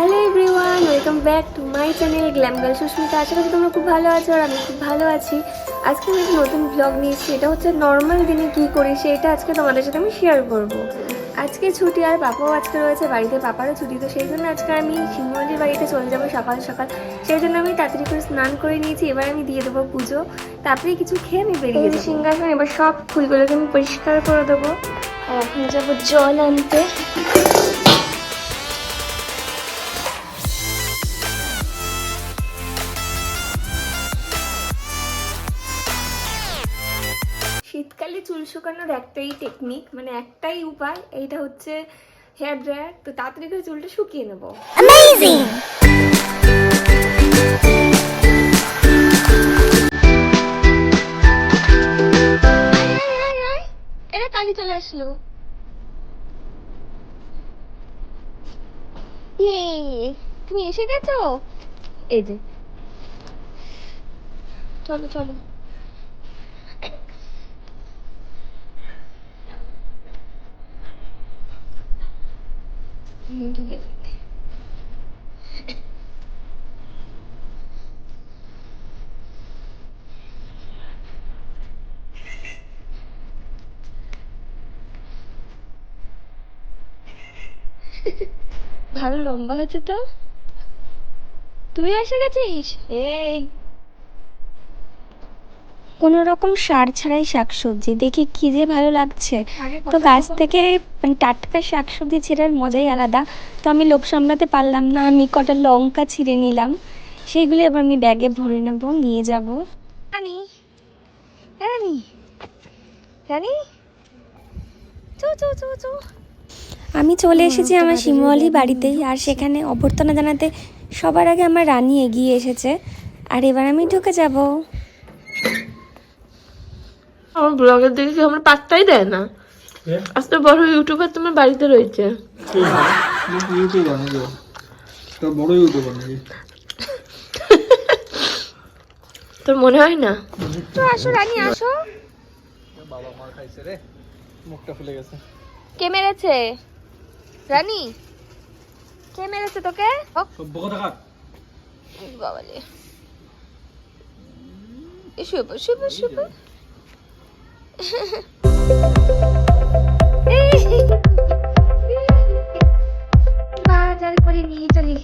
Hello everyone welcome back to my channel glam girl Susmita. আশা করি তোমরা খুব ভালো আছো আর আমি খুব ভালো আছি। আজকে আমি একটা নতুন ব্লগ নিয়েছি এটা হচ্ছে নর্মাল দিনে কী করি সেটা আজকে তোমাদের সাথে আমি শেয়ার করব। আজকে ছুটি আর পাপাও আজকে রয়েছে বাড়িতে। পাপারও ছুটি তো সেই জন্য আজকে আমি শিমলির বাড়িতে চলে যাব সকাল সকাল। সেই জন্য আমি তাড়াতাড়ি করে স্নান করে নিয়েছি। এবার আমি দিয়ে দেবো পুজো। তারপরে কিছু খেয়ে আমি বেরিয়ে যাব। সিংহাসন এবার সব ফুলগুলোকে আমি পরিষ্কার করে দেবো। আর এখন যাব জল আনতে। শীতকালে চুল শুকানোর একটাই টেকনিক মানে একটাই উপায় এইটা হচ্ছে হেয়ার ড্রায়ার তো তাড়াতাড়ি করে চুলটা শুকিয়ে নেব। এটা কালি চলে আসলো। ইয়ে, তুমি এসে গেছো? এই যে। চলো চলো। ভালো লম্বা হয়েছে তো? তুই এসে গেছিস? এই। কোনো রকম সার ছাড়াই শাকসবজি। দেখে কি যে ভালো লাগছে। তো গাছ থেকে মানে টাটকা শাকসবজি ছেঁড়ার মজাই আলাদা। তো আমি লোভ সামলাতে পারলাম না। আমি কটা লঙ্কা ছিঁড়ে নিলাম। সেইগুলো এবার আমি ব্যাগে ভরে নেব নিয়ে যাব। রানী রানী রানী। চো চো চো চো। আমি চলে এসেছি আমার শিমলি বাড়িতেই আর সেখানে অভ্যর্থনা জানাতে সবার আগে আমার রানী এগিয়ে এসেছে। আর এবার আমি ঢুকে যাব। আমার ব্লগের দিকে কেউ আমার পাত্তাই দেয় না। আজকে বড় ইউটিউবার তোমার বাড়িতে রয়েছে। তো বড় ইউটিউবার তোর মনে হয় না? তো আসো রানী আসো। বাবা মার খাইছে রে মুখটা ফুলে গেছে। কে মেরেছে? রানী কে মেরেছে তোকে? থাকা বাবালে শুভ শুভ শুভ বাজার করে নিয়ে চলি